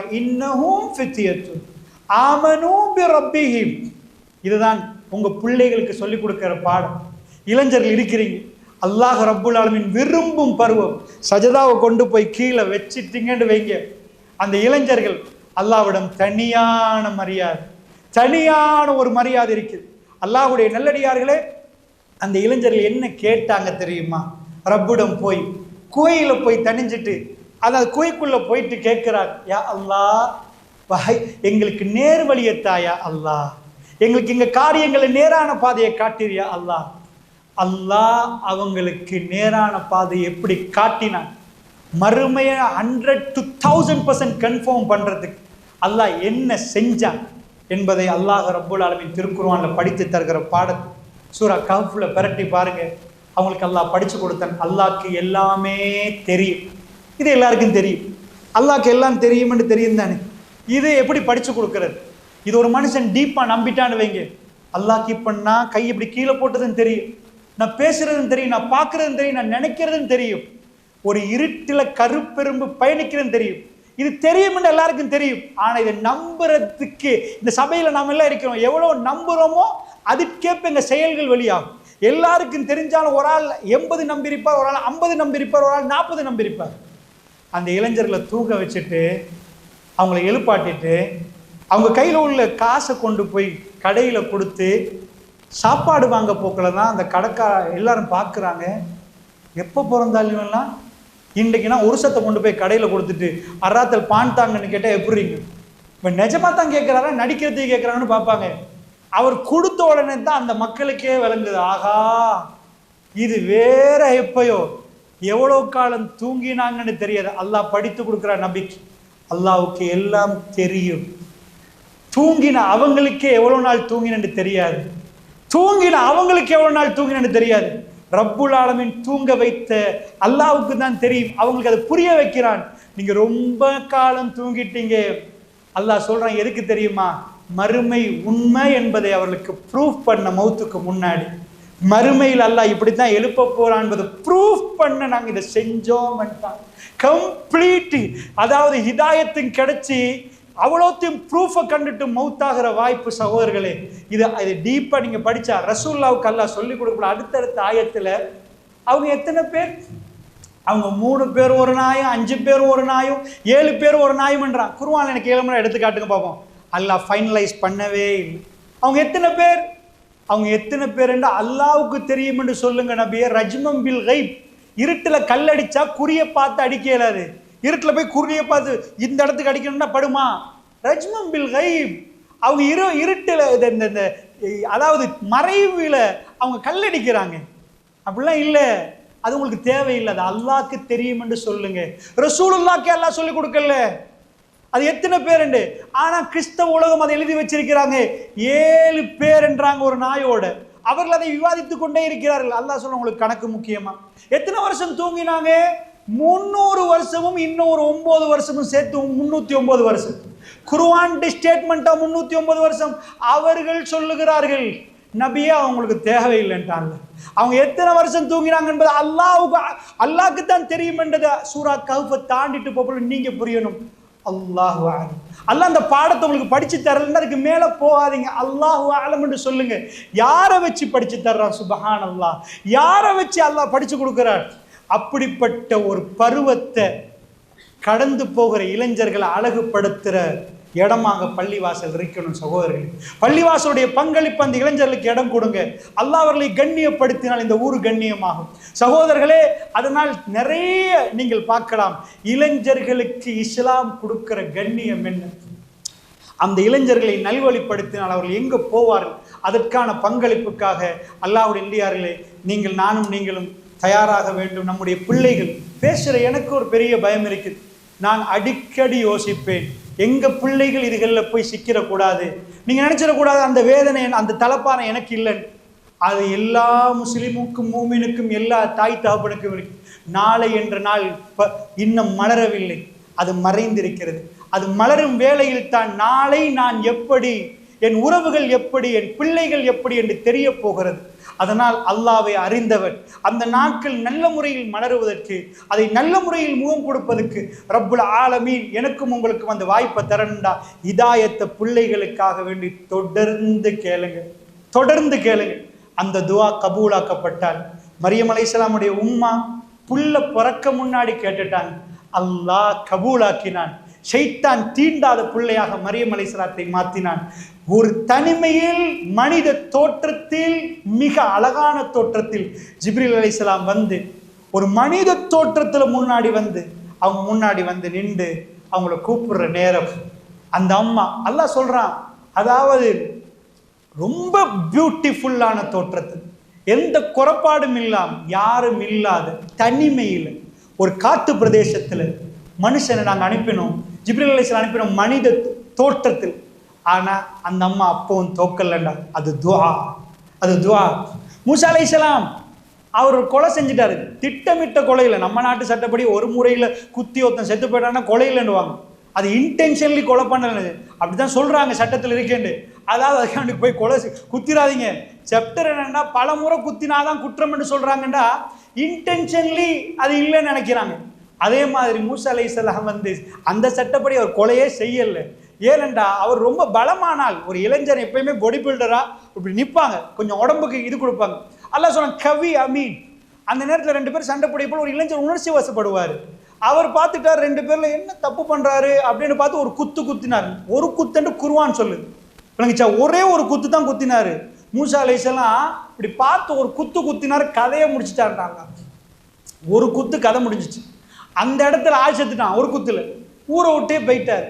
இன்னஹும் ஃபித்தியத்து ஆமனும் பிரப்பிஹிம் இதுதான் உங்கள் பிள்ளைகளுக்கு சொல்லிக் கொடுக்குற பாடம். இளைஞர்கள் இருக்கிறீங்க. அல்லாஹ் ரப்புல் ஆலமின் விரும்பும் பருவம். சஜதாவை கொண்டு போய் கீழே வச்சிட்டீங்கன்னு வைங்க. அந்த இளைஞர்கள் அல்லாவிடம் தனியான மரியாதை தனியான ஒரு மரியாதை இருக்குது. அல்லாஹுடைய நல்லடியார்களே அந்த இளைஞர்கள் என்ன கேட்டாங்க தெரியுமா? ரப்புடம் போய் கோயிலில் போய் தணிஞ்சிட்டு அதாவது போயிட்டு கேட்குறாங்க யா அல்லாஹ் வஹை எங்களுக்கு நேர் வழியை தாயா அல்லாஹ்? எங்களுக்கு இங்கே காரியங்களை நேரான பாதையை காட்டிறியா அல்லாஹ். அல்லாஹ் அவங்களுக்கு நேரான பாதையை எப்படி காட்டினான்? மறுமையை hundred to thousand percent confirm பண்ணுறதுக்கு அல்லாஹ் என்ன செஞ்சான் என்பதை அல்லாஹ் ரப்புல் ஆலமின் திருக்குருவானில் படித்து தருகிற பாடத்தை சூரா கஃபில் பிரட்டி பாருங்க. அவங்களுக்கு அல்லாஹ் படித்து கொடுத்தான். அல்லாஹ்க்கு எல்லாமே தெரியும். இது எல்லாருக்கும் தெரியும். அல்லாக்கு எல்லாம் தெரியும்னு தெரியும் தானே? இது எப்படி படித்து கொடுக்கறது? இது ஒரு மனுஷன் டீப்பாக நம்பிட்டான்னு வைங்க. அல்லாஹ்க்கு இப்போ நான் கை இப்படி கீழே போட்டதுன்னு தெரியும். நான் பேசுறதுன்னு தெரியும் நான் பார்க்கறதுன்னு தெரியும் நான் நினைக்கிறதுன்னு தெரியும். ஒரு இருட்டில் கருப்பெரும்பு பயணிக்கிறதுன்னு தெரியும். இது தெரியும்னு எல்லாருக்கும் தெரியும். ஆனால் இதை நம்புறதுக்கு இந்த சபையில் நாம எல்லாம் இருக்கிறோம். எவ்வளோ நம்புகிறோமோ அதுக்கேற்ப எங்கள் செயல்கள் வெளியாகும். எல்லாருக்கும் தெரிஞ்சாலும் ஒரு ஆள் எண்பது நம்பியிருப்பார் ஒரு ஆள் ஐம்பது நம்பியிருப்பார் ஒரு ஆள் நாற்பது நம்பியிருப்பார். அந்த இளைஞர்களை தூக்க வச்சுட்டு அவங்கள எழுப்பாட்டிட்டு அவங்க கையில் உள்ள காசை கொண்டு போய் கடையில் கொடுத்து சாப்பாடு வாங்க போக்கில் தான் அந்த கடைக்கா எல்லாரும் பார்க்குறாங்க எப்போ பிறந்தாலும் இவன்லாம் இன்றைக்குனா ஒரு சத்தை கொண்டு போய் கடையில் கொடுத்துட்டு அராத்தல் பான் தாங்கன்னு கேட்டால் எப்படிங்க இப்போ நிஜமாக தான் கேட்குறாரா நடிக்கிறதுக்கு கேட்குறாங்கன்னு பார்ப்பாங்க அவர் கொடுத்த உடனே தான் அந்த மக்களுக்கே விளங்குது. ஆகா இது வேற எப்பயோ எவ்வளோ காலம் தூங்கினாங்கன்னு தெரியாது. அல்லாஹ் படித்து கொடுக்குற நபிக்கு அல்லாவுக்கு எல்லாம் தெரியும். தூங்கின அவங்களுக்கே எவ்வளோ நாள் தூங்கினன்னு தெரியாது. தூங்கின அவங்களுக்கு எவ்வளோ நாள் தூங்கினன்னு தெரியாது. ரப்புல் ஆலமின் தூங்க வைத்த அல்லாவுக்கு தான் தெரியும். அவங்களுக்கு அதை புரிய வைக்கிறான். நீங்க ரொம்ப காலம் தூங்கிட்டீங்க. அல்லாஹ் சொல்றான் எதுக்கு தெரியுமா? மறுமை உண்மை என்பதை அவர்களுக்கு ப்ரூஃப் பண்ண மௌத்துக்கு முன்னாடி. மறுமையில் அல்ல இப்படித்தான் எழுப்ப போறான் என்பதை ப்ரூஃப் பண்ண நாங்க இதை செஞ்சோம் கம்ப்ளீட் அதாவது ஹிதாயத்தும் கிடைச்சி அவ்வளோத்தையும் ப்ரூஃபை கண்டுட்டு மௌத்தாகிற வாய்ப்பு சகோதரர்களே இது இது டீப்பாக நீங்கள் படித்தா ரசூல்லாவுக்கு அல்லா சொல்லி கொடுக்கல. அடுத்தடுத்த ஆயத்தில் அவங்க எத்தனை பேர்? அவங்க மூணு பேர் ஒரு நாயும் அஞ்சு பேர் ஒரு நாயும் ஏழு பேர் ஒரு நாயும்ன்றான் குருவான் எனக்கு ஏழு மணி எடுத்துக்காட்டுங்க பார்ப்போம். அல்லா ஃபைனலைஸ் பண்ணவே இல்லை. அவங்க எத்தனை பேர்? அவங்க எத்தனை பேர் என்று அல்லாவுக்கு தெரியும் என்று சொல்லுங்க நபியே. ரஜ்மம் பில் கைப் இருட்டில் கல்லடிச்சா குறியை பார்த்து அடிக்க இயலாது இருட்டில் போய் குறியை பார்த்து இந்த இடத்துக்கு அடிக்கணும்னா படுமா? ரஜ்மம் பில் கைப் அவங்க இரு இருட்டில் இந்த இந்த- இந்த அதாவது மறைவில் அவங்க கல்லடிக்கிறாங்க அப்படிலாம் இல்லை. அது உங்களுக்கு தேவையில்லை அது அல்லாக்கு தெரியும் என்று சொல்லுங்க. ரசூலுல்லாக்கு எல்லாம் சொல்லி கொடுக்கல. அது எத்தனை பேருண்டு ஆனால் கிறிஸ்தவ உலகம் அதை எழுதி வச்சிருக்கிறாங்க. ஏழு பேர் என்றாங்க ஒரு நாயோட. அவர்கள் அதை விவாதித்துக் கொண்டே இருக்கிறார்கள். அல்லாஹ் சொல்ல உங்களுக்கு கணக்கு முக்கியமா? எத்தனை வருஷம் தூங்கினாங்க? முந்நூறு வருஷமும் இன்னொரு ஒன்பது வருஷமும் சேர்த்து முன்னூத்தி ஒன்பது வருஷம். குருவான்டி ஸ்டேட்மெண்ட்டாக முன்னூத்தி ஒன்பது வருஷம். அவர்கள் சொல்லுகிறார்கள் நபியே அவங்களுக்கு தேவையில்லைன்ட்டாங்க. அவங்க எத்தனை வருஷம் தூங்கினாங்க என்பது அல்லாவுக்கு அல்லாவுக்கு தான் தெரியும் என்றதை சூரா கவுப்பை தாண்டிட்டு போகணும் நீங்க புரியணும். அல்லாஹு ஆலம் அல்லாஹ் அந்த பாடத்தை உங்களுக்கு படிச்சு தரலன்னா அதுக்கு மேல போகாதீங்க. அல்லாஹு ஆலம்னு சொல்லுங்க. யாரை வச்சு படிச்சு தர்றான்? சுபஹான் அல்லாஹ் யாரை வச்சு அல்லாஹ் படிச்சு கொடுக்குறார்? அப்படிப்பட்ட ஒரு பருவத்தை கடந்து போகிற இளைஞர்களை அழகுபடுத்துற இடமாக பள்ளிவாசல் இருக்கணும் சகோதரர்கள். பள்ளிவாசலுடைய பங்களிப்பு அந்த இளைஞர்களுக்கு இடம் கொடுங்க. அல்லாஹ் அவர்களை கண்ணியப்படுத்தினால் இந்த ஊர் கண்ணியமாகும். சகோதரர்களே அதனால் நிறைய நீங்கள் பார்க்கலாம். இளைஞர்களுக்கு இஸ்லாம் கொடுக்கிற கண்ணியம் என்ன? அந்த இளைஞர்களை நல்வழிப்படுத்தினால் அவர்கள் எங்கே போவார்கள்? அதற்கான பங்களிப்புக்காக அல்லாவுடைய இந்தியார்களே நீங்கள் நானும் நீங்களும் தயாராக வேண்டும். நம்முடைய பிள்ளைகள் பேசுகிற எனக்கு ஒரு பெரிய பயம் இருக்குது. நான் அடிக்கடி யோசிப்பேன். எங்க பிள்ளைகள் இதுகளில் போய் சிக்கிடக்கூடாது. நீங்க நினைச்சிடக்கூடாது அந்த வேதனை அந்த தலப்பாறை எனக்கு இல்லைன்னு அது எல்லா முஸ்லிமுக்கும் மூமினுக்கும் எல்லா தாய் தகப்பனுக்கும் இருக்கு. நாளை என்ற நாள் ப- இன்னும் மலரவில்லை. அது மறைந்திருக்கிறது. அது மலரும் வேளையில் தான் நாளை நான் எப்படி என் உறவுகள் எப்படி என் பிள்ளைகள் எப்படி என்று தெரிய போகிறது. அதனால் அல்லாவை அறிந்தவன் அந்த நாட்கள் நல்ல முறையில் மலருவதற்கு அதை நல்ல முறையில் முகம் கொடுப்பதற்கு ரப்புல் ஆலமீன் எனக்கும் உங்களுக்கும் அந்த வாய்ப்பை தரணுண்டா இதாயத்தை பிள்ளைகளுக்காக வேண்டி தொடர்ந்து கேளுங்க. தொடர்ந்து கேளுங்க. அந்த துவா கபூலாக்கப்பட்டால் மரியம் அலைஹிஸ்ஸலாமுடைய உம்மா புல்ல பிறக்க முன்னாடி கேட்டுட்டான். அல்லாஹ் கபூலாக்கினான். ஷைத்தான் தீண்டாத பிள்ளையாக மரியம் அலைஹிஸ்ஸலாத்தை மாற்றினான் ஒரு தனிமையில் மனித தோற்றத்தில் மிக அழகான தோற்றத்தில் ஜிப்ரில் அலிசலாம் வந்து ஒரு மனித தோற்றத்தில் முன்னாடி வந்து அவங்க முன்னாடி வந்து நின்று அவங்கள கூப்பிடுற நேரம். அந்த அம்மா அல்லா சொல்கிறான் அதாவது ரொம்ப பியூட்டிஃபுல்லான தோற்றத்தில் எந்த குறைபாடும் இல்லாமல் யாரும் இல்லாத தனிமையில் ஒரு காட்டு பிரதேசத்தில் மனுஷனை நாங்கள் அனுப்பினோம். ஜிப்ரீல் அலைஹிஸ்ஸலாம் மனித தோற்றத்தில். ஆனால் அந்த அம்மா அப்பவும் தோக்கலண்டா அது துவா. அது துவா. மூசா அலைஹிஸ்ஸலாம் அவர் கொலை செஞ்சுட்டாரு. திட்டமிட்ட கொலையில் நம்ம நாட்டு சட்டப்படி ஒரு முறையில் குத்தி ஒருத்தன் செத்து போயிட்டான்னா கொலையிலன்னுவாங்க. அது இன்டென்ஷன்லி கொலை பண்ணல அப்படிதான் சொல்றாங்க சட்டத்தில் இருக்கேன்னு அதாவது அதுக்காண்டி போய் கொலை குத்திராதீங்க செப்டர் என்னன்னா பல முறை குத்தினாதான் குற்றம்னு சொல்றாங்கடா. இன்டென்ஷன்லி அது இல்லைன்னு நினைக்கிறாங்க. அதே மாதிரி மூசா அலைஹிஸ்ஸலாம் வந்து அந்த சட்டப்படி அவர் கொலையே செய்யலை. ஏனென்றா அவர் ரொம்ப பலமானால் ஒரு இளைஞர் எப்பயுமே பாடி பில்டராக இப்படி நிற்பாங்க கொஞ்சம் உடம்புக்கு இது கொடுப்பாங்க. அல்ல சொன்ன கவி அமீன். அந்த நேரத்தில் ரெண்டு பேரும் சண்டை பிடிப்போல் ஒரு இளைஞர் உணர்ச்சி வசப்படுவார். அவர் பார்த்துட்டார் ரெண்டு பேரில் என்ன தப்பு பண்ணுறாரு அப்படின்னு பார்த்து ஒரு குத்து குத்தினார். ஒரு குத்துன்ட்டு குருவான் சொல்லு விளங்குச்சா? ஒரே ஒரு குத்து தான் குத்தினார். மூசா அலைஹிஸ்ஸலாம் இப்படி பார்த்து ஒரு குத்து குத்தினார் கதையை முடிச்சுட்டாருட்டாங்க ஒரு குத்து கதை முடிஞ்சிச்சு. அந்த இடத்துல ஆள் செத்துட்டான் ஒரு குத்துல. ஊரை விட்டே போயிட்டார்.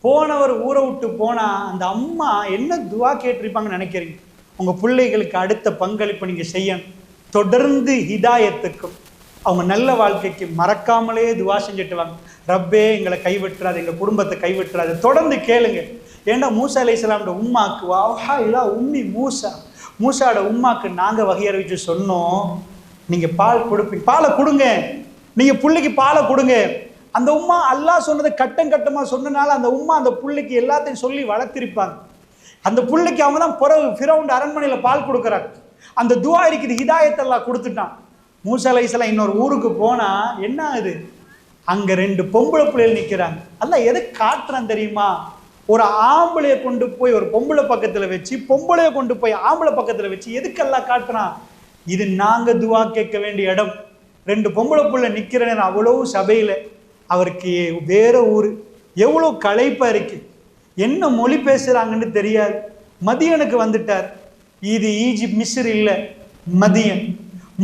போனவர் ஊரை விட்டு போனால் அந்த அம்மா என்ன துவா கேட்டிருப்பாங்கன்னு நினைக்கிறீங்க? உங்கள் பிள்ளைகளுக்கு அடுத்த பங்களிப்பு நீங்கள் செய்யணும். தொடர்ந்து ஹிதாயத்துக்கும் அவங்க நல்ல வாழ்க்கைக்கு மறக்காமலே துவா செஞ்சுட்டு வாங்க. ரப்பே எங்களை கைவிட்டுறாது எங்கள் குடும்பத்தை கைவிட்டுறாது. தொடர்ந்து கேளுங்க. ஏன்னா மூசா அலைஹிஸ்ஸலாமோட உம்மாக்கு வாஹா இல்லா உம்மி மூசா. மூசாவோட உம்மாக்கு நாங்கள் வகை அறிவிச்சு சொன்னோம். நீங்கள் பால் கொடுப்பீங்க. பாலை கொடுங்க. நீங்க பிள்ளைக்கு பாலை கொடுங்க. அந்த உம்மா அல்லாஹ் சொன்னதை கட்டம் கட்டமாக சொன்னனால அந்த உம்மா அந்த புள்ளைக்கு எல்லாத்தையும் சொல்லி வளர்த்திருப்பாங்க. அந்த பிள்ளைக்கு அவங்க தான் பிறகு ஃபிரவுண்ட் அரண்மனையில் பால் கொடுக்குறாங்க அந்த துவா இருக்குது ஹிதாயத்தெல்லாம் கொடுத்துட்டான். மூசலை இன்னொரு ஊருக்கு போனால் என்ன ஆகுது? அங்கே ரெண்டு பொம்பளை பிள்ளைகள் நிற்கிறாங்க அல்ல எது காட்டுறான் தெரியுமா? ஒரு ஆம்பளையை கொண்டு போய் ஒரு பொம்பளை பக்கத்தில் வச்சு பொம்பளையை கொண்டு போய் ஆம்பளை பக்கத்தில் வச்சு எதுக்கெல்லாம் காட்டுறான்? இது நாங்கள் துவா கேட்க வேண்டிய இடம். ரெண்டு பொம்பளை புள்ள அவ்வளோ சபையில் அவ்வளவு அவருக்கு வேறு ஊர். எவ்வளோ களைப்பாக இருக்குது என்ன மொழி பேசுகிறாங்கன்னு தெரியாது. மதியனுக்கு வந்துட்டார். இது ஈஜிப்ட் மிஸ்ர் இல்லை மதியன்.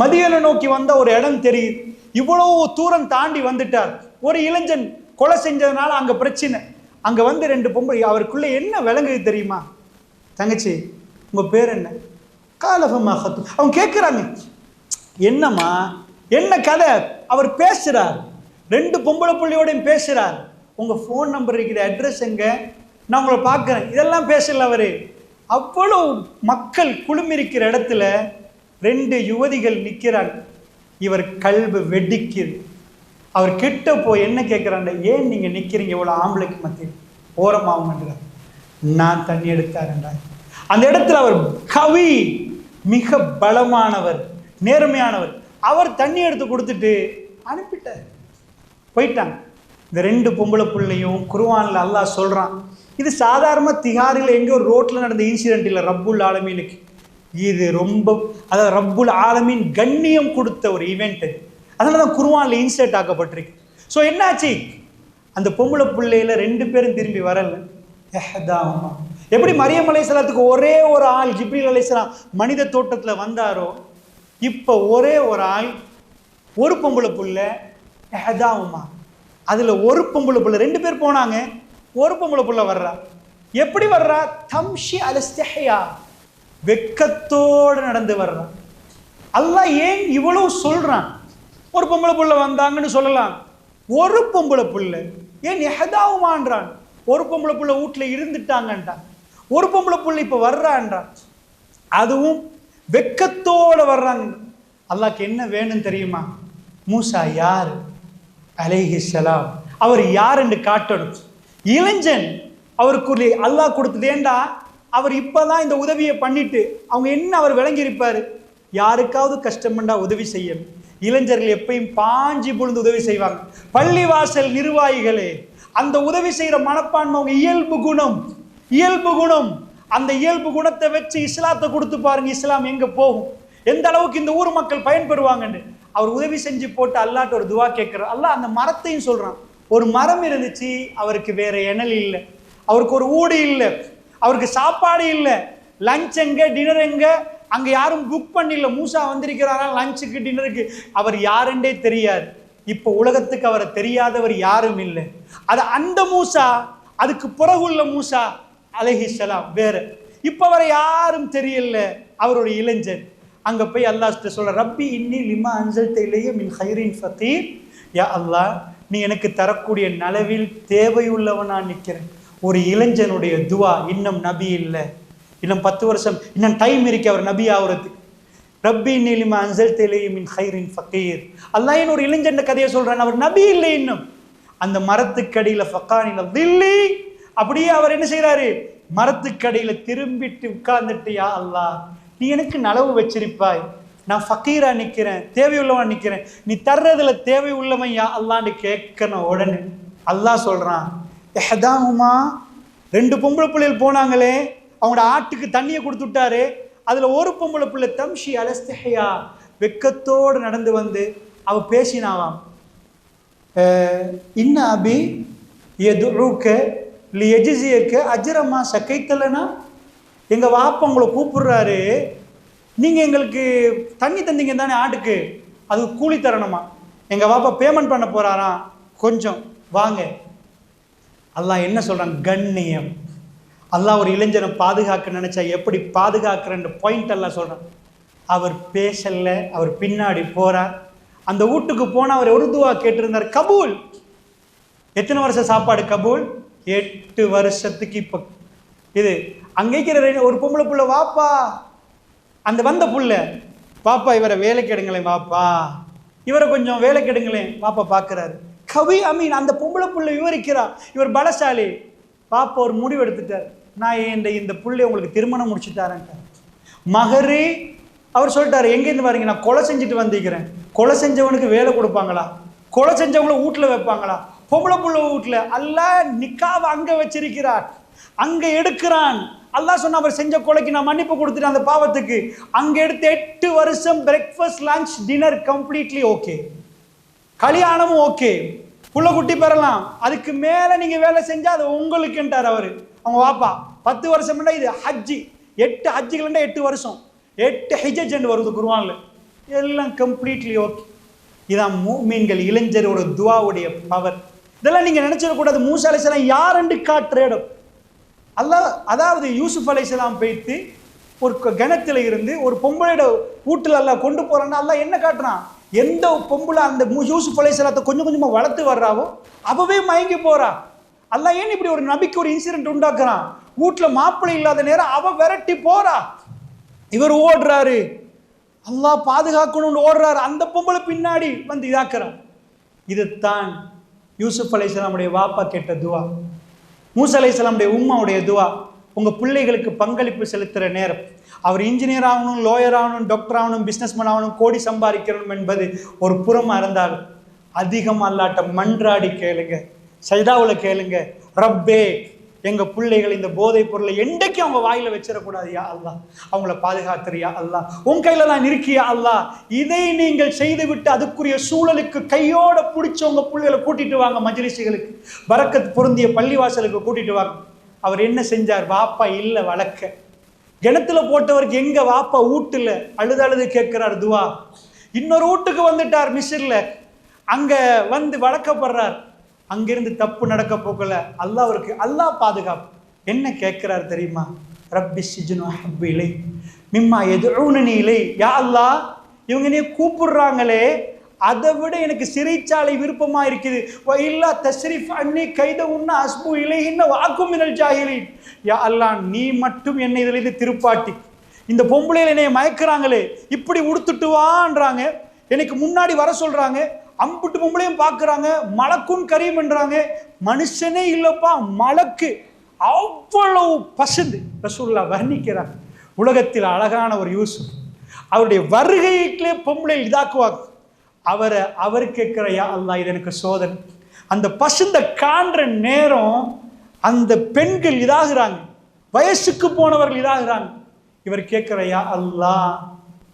மதியனை நோக்கி வந்த ஒரு இடம் தெரியுது. இவ்வளோ தூரம் தாண்டி வந்துட்டார். ஒரு இளைஞன் கொலை செஞ்சதுனால அங்கே பிரச்சனை. அங்கே வந்து ரெண்டு பொம்பளை அவருக்குள்ளே என்ன விளங்குது தெரியுமா? தங்கச்சி உங்கள் பேர் என்ன? காலகமா அவங்க கேட்குறாங்க என்னம்மா? என்ன கதை? அவர் பேசுறார். ரெண்டு பொம்பளை பிள்ளையோடையும் பேசுறார். உங்க ஃபோன் நம்பர் இருக்குது அட்ரஸ் எங்க? நான் உங்களை பார்க்குறேன். இதெல்லாம் பேசல அவர். அவ்வளோ மக்கள் குழுமிருக்கிற இடத்துல ரெண்டு யுவதிகள் நிற்கிறாங்க இவர் கல்வி வெடிக்குது. அவர் கிட்ட போய் என்ன கேட்குறாண்ட ஏன் நீங்கள் நிற்கிறீங்க இவ்வளோ ஆம்பளைக்கு மத்தியில்? ஓரமாகுங்கன்றார் நான் தண்ணி எடுத்தாருன்றார் அந்த இடத்துல அவர் கவி மிக பலமானவர் நேர்மையானவர். அவர் தண்ணி எடுத்து கொடுத்துட்டு அனுப்பிட்டார். போயிட்டாங்க. இந்த ரெண்டு பொம்பளை பிள்ளையும் குருவானில் அல்லாஹ் சொல்கிறான் இது சாதாரண திகாரில் எங்கேயோ ரோட்டில் நடந்த இன்சிடென்ட் இல்லை ரப்புல் ஆலமீனுக்கு. இது ரொம்ப அதாவது ரப்புல் ஆலமீன் கண்ணியம் கொடுத்த ஒரு ஈவெண்ட் அது. அதனால தான் குருவானில் இன்சர்ட் ஆக்கப்பட்டிருக்கு. ஸோ என்னாச்சு? அந்த பொம்பளை பிள்ளையில ரெண்டு பேரும் திரும்பி வரல. எப்படி மரியம் அலைசலாத்துக்கு ஒரே ஒரு ஆள் ஜிப்ரீல் அலைசலாம் மனித தோட்டத்தில் வந்தாரோ இப்போ ஒரே ஒரு ஆள் ஒரு பொம்பளை புள்ள எஹதாவுமா அதில் ஒரு பொம்பளை புள்ள ரெண்டு பேர் போனாங்க ஒரு பொம்பளை புள்ள வர்றா. எப்படி வர்றா? தம்ஷி அலஸ்தஹயா வெக்கத்தோடு நடந்து வர்றா. அல்லாஹ் ஏன் இவ்வளவு சொல்கிறான் ஒரு பொம்பளை புள்ள வந்தாங்கன்னு சொல்லலாம். ஒரு பொம்பளை புள்ள ஏன் எஹதாவுமான்றான் ஒரு பொம்பளை புள்ள வீட்டில் இருந்துட்டாங்கன்றான். ஒரு பொம்பளை புள்ள இப்போ வர்றான்றான். அதுவும் வெக்கத்தோட வர்றாங்க. அல்லாக்கு என்ன வேணும் தெரியுமா? மூசா யார்? அலைஹிஸ்ஸலாம் அவர் யார் என்று காட்டணும். இளைஞன் அவருக்கு அல்லாஹ் கொடுத்ததேண்டா அவர் இப்போதான் இந்த உதவியை பண்ணிட்டு அவங்க என்ன அவர் விளங்கியிருப்பார்? யாருக்காவது கஷ்டமண்டா உதவி செய்யணும். இளைஞர்கள் எப்பயும் பாஞ்சி புழுந்து உதவி செய்வாங்க. பள்ளிவாசல் நிர்வாகிகளே அந்த உதவி செய்கிற மனப்பான்மை அவங்க இயல்பு குணம் இயல்பு குணம். அந்த இயல்பு குணத்தை வச்சு இஸ்லாத்தை கொடுத்து பாருங்க இஸ்லாம் எங்க போகும்? எந்த அளவுக்கு இந்த ஊர் மக்கள் பயன்பெறுவாங்கன்னு? அவர் உதவி செஞ்சு போட்டு அல்லாட்ட ஒரு துவா கேட்கிறார். அல்லாஹ் அந்த மரத்தையும் சொல்றான். ஒரு மரம் இருந்துச்சு அவருக்கு வேற இணல் இல்லை. அவருக்கு ஒரு ஊடு இல்லை. அவருக்கு சாப்பாடு இல்லை. லஞ்ச் எங்க டின்னர் எங்க? அங்க யாரும் புக் பண்ணல. மூசா வந்திருக்கிறாரா லஞ்சுக்கு டின்னருக்கு அவர் யாருன்றே தெரியாது. இப்போ உலகத்துக்கு அவரை தெரியாதவர் யாரும் இல்லை. அது அந்த மூசா அதுக்கு பிறகுள்ள மூசா அலஹிசலாம் வேறு. இப்போ வரை யாரும் தெரியல அவருடைய இளைஞன். அங்கே போய் அல்லாஹ் சொல்கிற ரப்பி இன்னி லிமா அஞ்சல் தெயிலேயே மின் ஹைரின் ஃபத்தீர் யா அல்லாஹ் நீ எனக்கு தரக்கூடிய நலவில் தேவையுள்ளவனா நிற்கிறேன். ஒரு இளைஞனுடைய துவா இன்னும் நபி இல்லை. இன்னும் பத்து வருஷம் இன்னும் டைம் இருக்கு அவர் நபி ஆகுறதுக்கு ரப்பி நீலிமா அஞ்சல் தெளிய மின் ஹைரின் ஃபக்கீர் அல்லாஹ் என் ஒரு இளைஞன் கதையை சொல்கிறான் அவர் நபி இல்லை இன்னும். அந்த மரத்துக்கடியில் ஃபக்கானில் தில்லி அப்படியே அவர் என்ன செய்கிறாரு மரத்துக்கடையில் திரும்பிட்டு உட்கார்ந்துட்டியா அல்லா நீ எனக்கு நலவு வச்சிருப்பாய். நான் ஃபக்கீரா நிற்கிறேன் தேவையுள்ளவன் நிற்கிறேன் நீ தர்றதுல தேவை உள்ளவன் யா அல்லான்னு கேட்கணும் உடனே. அல்லாஹ் சொல்கிறான் எஹதாகுமா ரெண்டு பொம்பளை பிள்ளைகள் போனாங்களே அவங்களோட ஆட்டுக்கு தண்ணியை கொடுத்து விட்டாரு. ஒரு பொம்பளை பிள்ளை தம்ஷி அலஸ்தஹையா வெக்கத்தோடு நடந்து வந்து அவ பேசினாவாம் இன்ன அபி எது இல்லை எஜிசியக்க அஜரம்மா சக்கைத்தலனா எங்கள் வாப்பா உங்களை கூப்பிடுறாரு. நீங்கள் எங்களுக்கு தண்ணி தந்தீங்க தானே ஆட்டுக்கு. அது கூலி தரணுமா? எங்கள் வாப்பா பேமெண்ட் பண்ண போறாராம் கொஞ்சம் வாங்க. அல்லாஹ் என்ன சொல்கிறான் கண்ணியம். அல்லாஹ் ஒரு இளைஞனை பாதுகாக்க நினச்சா எப்படி பாதுகாக்கிறன்ற பாயிண்ட் எல்லாம் சொல்கிறான் அவர் பேசலை அவர் பின்னாடி போகிறார் அந்த வீட்டுக்கு போனால் அவர் உருதுவா கேட்டிருந்தார். கபூல். எத்தனை வருஷம் சாப்பாடு கபூல்? எட்டு வருஷத்துக்கு இப்போ இது அங்கே இருக்கிற ரெண்டு- ஒரு பொம்பளை புள்ள வாப்பா. அந்த வந்த புள்ள பாப்பா இவரை வேலைக்கு எடுங்களேன் வாப்பா. இவரை கொஞ்சம் வேலைக்கு எடுங்களேன் பாப்பா பார்க்குறாரு கவி அமீன் அந்த பொம்பளை புள்ள விவரிக்கிறா. இவர் பலசாலி. பாப்பா ஒரு முடிவு எடுத்துட்டார். நான் இந்த இந்த புள்ளை உங்களுக்கு திருமணம் முடிச்சு தரேன்ட்டார் மகரு அவர் சொல்லிட்டாரு எங்கேருந்து பாருங்க நான் கொலை செஞ்சுட்டு வந்திருக்கிறேன். கொலை செஞ்சவனுக்கு வேலை கொடுப்பாங்களா? கொலை செஞ்சவங்கள வீட்டில் வைப்பாங்களா? பொம்பளை புள்ள வீட்டில் அல்லா நிக்காவை அங்கே வச்சிருக்கிறார். அங்கே எடுக்கிறான். அல்லாஹ் சொன்ன அவர் செஞ்ச கொலைக்கு நான் மன்னிப்பு கொடுத்துட்டேன் அந்த பாவத்துக்கு. அங்கே எடுத்து எட்டு வருஷம் breakfast lunch dinner completely okay கல்யாணமும் ஓகே புள்ள குட்டி பெறலாம். அதுக்கு மேலே நீங்கள் வேலை செஞ்சால் அது உங்களுக்குன்ட்டார் அவர். அவங்க வாப்பா பத்து வருஷம்னா இது ஹஜ்ஜி. எட்டு ஹஜ்ஜிகள்னா எட்டு வருஷம். எட்டு ஹிஜஜன் வருது குருவானில் எல்லாம் கம்ப்ளீட்லி ஓகே இதான் மூமீன்கள் இளைஞரோட துவாவுடைய பவர் இதெல்லாம் நீங்கள் நினச்சிடக்கூடாது மூசா அலைசலாம் யாருன்னு காட்டுற இடம் அல்லாஹ் அதாவது யூசுப் அலைசலாம் போயிட்டு ஒரு க- கிணத்துல இருந்து ஒரு பொம்பளையோட வீட்டில் எல்லாம் கொண்டு போறான்னா எல்லாம் என்ன காட்டுறான் எந்த பொம்பளை அந்த மு- யூசுப் அலைஹிஸ்ஸலாத்தை கொஞ்சம் கொஞ்சமா வளர்த்து வர்றாவோ அவவே மயங்கி போறா. அல்ல ஏன் இப்படி ஒரு நபிக்கு ஒரு இன்சிடென்ட் உண்டாக்குறான்? வீட்டுல மாப்பிள்ளை இல்லாத நேரம் அவ விரட்டி போறா. இவர் ஓடுறாரு. அல்லாஹ் பாதுகாக்கணும்னு ஓடுறாரு. அந்த பொம்பளை பின்னாடி வந்து இதாக்குறான். இதுதான் யூசுப் அலைஹிஸ்ஸலாமுடைய வாப்பா கேட்ட துவா. மூசா அலைஹிஸ்ஸலாமுடைய உம்மாவுடைய துவா. உங்கள் பிள்ளைகளுக்கு பங்களிப்பு செலுத்துகிற நேரம். அவர் இன்ஜினியர் ஆகணும் லோயர் ஆகணும் டாக்டர் ஆகணும் பிஸ்னஸ்மேன் ஆகணும் கோடி சம்பாதிக்கணும் என்பது ஒரு புறமாக இருந்தாலும் அதிகம் அல்லாட்ட மன்றாடி கேளுங்க. சைதாவில் கேளுங்க. ரப்பே எங்க பிள்ளைகள் இந்த போதைப் பொருளை என்றைக்கு அவங்க வாயில வச்சிடக்கூடாதியா அல்லா. அல்லாஹ் அவங்கள பாதுகாத்துறியா அல்லா. உன் கையில தான் இருக்கியா அல்லா. இதை நீங்கள் செய்துவிட்டு அதுக்குரிய சூழலுக்கு கையோட பிடிச்ச உங்க பிள்ளைகளை கூட்டிட்டு வாங்க மஜ்லிஸுகளுக்கு பரக்கத் பொருந்திய பள்ளிவாசலுக்கு கூட்டிட்டு வாங்க. அவர் என்ன செஞ்சார்? வாப்பா இல்ல வளர்க்க கிணத்துல போட்டவருக்கு எங்க வாப்பா ஊட்டுல? அழுது அழுது கேட்கிறார் துவா. இன்னொரு வீட்டுக்கு வந்துட்டார் மிஸ்ர்ல. அங்க வந்து வளர்க்கப்படுறார் அங்கிருந்து தப்பு நடக்க போகல அல்லாஹ் அவருக்கு அல்லாஹ் பாதுகாப்பு. என்ன கேட்கிறார் தெரியுமா? ரப்பி சிஜுனு ஹப்பு இலை. மிம்மா எதுனி இலை. யா அல்லாஹ் இவங்க நீ கூப்பிடுறாங்களே. அதை விட எனக்கு சிறைச்சாலை விருப்பமாக இருக்குது. இல்லா தஸ்ரீஃப் அன்னி கைத உன்ன அஸ்பு இலைஹின்ன வாக்கும் மினல் ஜாஹிலீன். யா அல்லாஹ் நீ மட்டும் என்னை இதிலிருந்து திருப்பாட்டி. இந்த பொம்பளையில் என்னை மயக்கிறாங்களே. இப்படி உடுத்துட்டு வான்றாங்க. எனக்கு முன்னாடி வர சொல்கிறாங்க அம்புட்டு பொம்பளையும் பார்க்குறாங்க மலக்கும் கரீம்ன்றாங்க மனுஷனே இல்லைப்பா மலக்கு. அவ்வளவு பசந்து ரசூல்லா வர்ணிக்கிறாங்க. உலகத்தில் அழகான ஒரு யூசுப். அவருடைய வருகையிலே பொம்பளை இதாக்குவாங்க. அவரை அவர் கேட்குறையா யா இது எனக்கு சோதனை. அந்த பசுந்த காண்ற நேரம் அந்த பெண்கள் இதாகிறாங்க. வயசுக்கு போனவர்கள் இதாகிறாங்க. இவர் கேட்குறையா யா அல்லாஹ்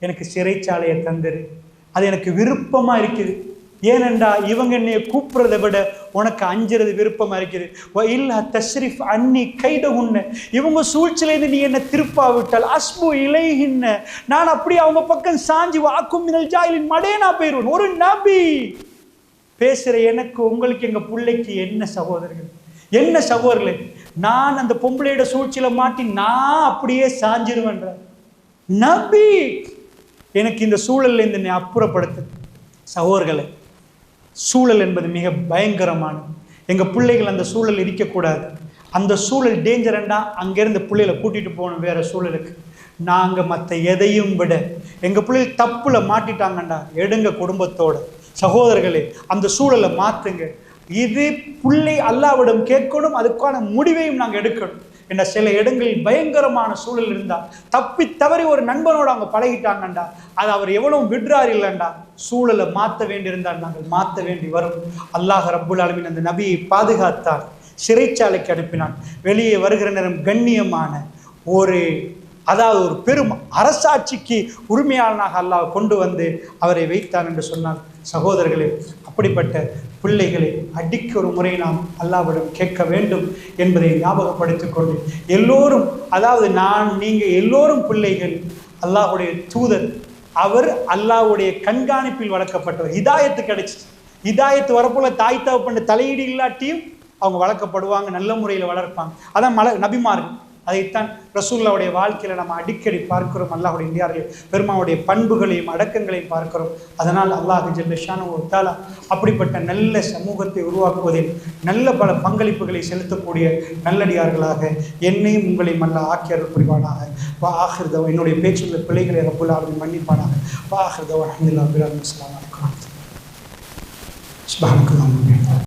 எனக்கு சிறைச்சாலையை தந்துரு. அது எனக்கு விருப்பமாக இருக்குது. ஏனென்றா இவங்க என்னைய கூப்பிடுறதை விட உனக்கு அஞ்சுறது விருப்பமாக இருக்குது. இல்லா தஷ்ரிஃப் அன்னி கைத உன்ன இவங்க சூழ்ச்சியிலேருந்து நீ என்ன திருப்பாவிட்டால் அஸ்பு இலைகின்ன நான் அப்படி அவங்க பக்கம் சாஞ்சி வாக்கும் மினல் ஜாயிலின் மடே நான் போயிடுவேன் ஒரு நபி பேசுகிற எனக்கு உங்களுக்கு எங்கள் பிள்ளைக்கு என்ன சகோதரர்கள்? என்ன சகோதரர்களே? நான் அந்த பொம்பளையோட சூழ்ச்சியில மாட்டி நான் அப்படியே சாஞ்சிருவேன்ற. நபி எனக்கு இந்த சூழல்ல இருந்து என்னை அப்புறப்படுத்து. சகோதரர்களே சூழல் என்பது மிக பயங்கரமானது. எங்கள் பிள்ளைகள் அந்த சூழல் இருக்கக்கூடாது. அந்த சூழல் டேஞ்சரண்டா அங்கேருந்து பிள்ளைகளை கூட்டிகிட்டு போகணும் வேறு சூழலுக்கு. நாங்கள் மற்ற எதையும் விட எங்கள் பிள்ளைகள் தப்பில் மாட்டிட்டாங்கண்டா. எடுங்க குடும்பத்தோட. சகோதரர்களே அந்த சூழலை மாற்றுங்க இது பிள்ளை அல்லாவிடம் கேட்கணும் அதுக்கான முடிவையும் நாங்கள் எடுக்கணும். என்ன சில இடங்களில் பயங்கரமான சூழல் இருந்தா தப்பி தவறி ஒரு நண்பனோடு அவங்க பழகிட்டாங்கண்டா அது அவர் எவ்வளவு விடுறார் இல்லைண்டா? சூழலை மாற்ற வேண்டியிருந்தால் நாங்கள் மாற்ற வேண்டி வரும். அல்லாஹ் ரப்புல் ஆலமீன் அந்த நபியை பாதுகாத்தார் சிறைச்சாலைக்கு அனுப்பினான். வெளியே வருகிற நேரம் கண்ணியமான ஒரு அதாவது ஒரு பெரும் அரசாட்சிக்கு உரிமையாளனாக அல்லாஹ் கொண்டு வந்து அவரை வைத்தான் என்று சொன்னார் சகோதரர்களே அப்படிப்பட்ட பிள்ளைகளை அடிக்க ஒரு முறை நாம் அல்லாவிடம் கேட்க வேண்டும் என்பதை ஞாபகப்படுத்திக் கொண்டு எல்லோரும் அதாவது நான் நீங்கள் எல்லோரும் பிள்ளைகள் அல்லாஹ்வுடைய தூதர் அவர் அல்லாஹ்வுடைய கண்காணிப்பில் வளர்க்கப்பட்டவர். இதாயத்து கிடைச்சிச்சு. இதாயத்து வரப்போல தாய் தகப்பன் தலையீடு இல்லாட்டியும் அவங்க வளர்க்கப்படுவாங்க நல்ல முறையில் வளர்ப்பாங்க. அதான் மல நபிமார்கள். அதைத்தான் ரசூல்லாவுடைய வாழ்க்கையில் நம்ம அடிக்கடி பார்க்கிறோம் அல்லாஹுடைய இந்தியாவில் பெருமாவுடைய பண்புகளையும் அடக்கங்களையும் பார்க்கிறோம். அதனால் அல்லாஹ் ஜல்லஷான ஒரு தாலா அப்படிப்பட்ட நல்ல சமூகத்தை உருவாக்குவதில் நல்ல பல பங்களிப்புகளை செலுத்தக்கூடிய நல்லடியார்களாக என்னையும் உங்களையும் அல்ல ஆக்கியர்கள் புரிவானாக. வா ஆஹிர்தவ என்னுடைய பேச்சுள்ள பிள்ளைகளை ரப்புல் ஆலமின் மன்னிப்பானாக. வா ஆஹிர்தவ அஹமதுல்லா அபிராம் அஸ்லாம் வலைக்கம்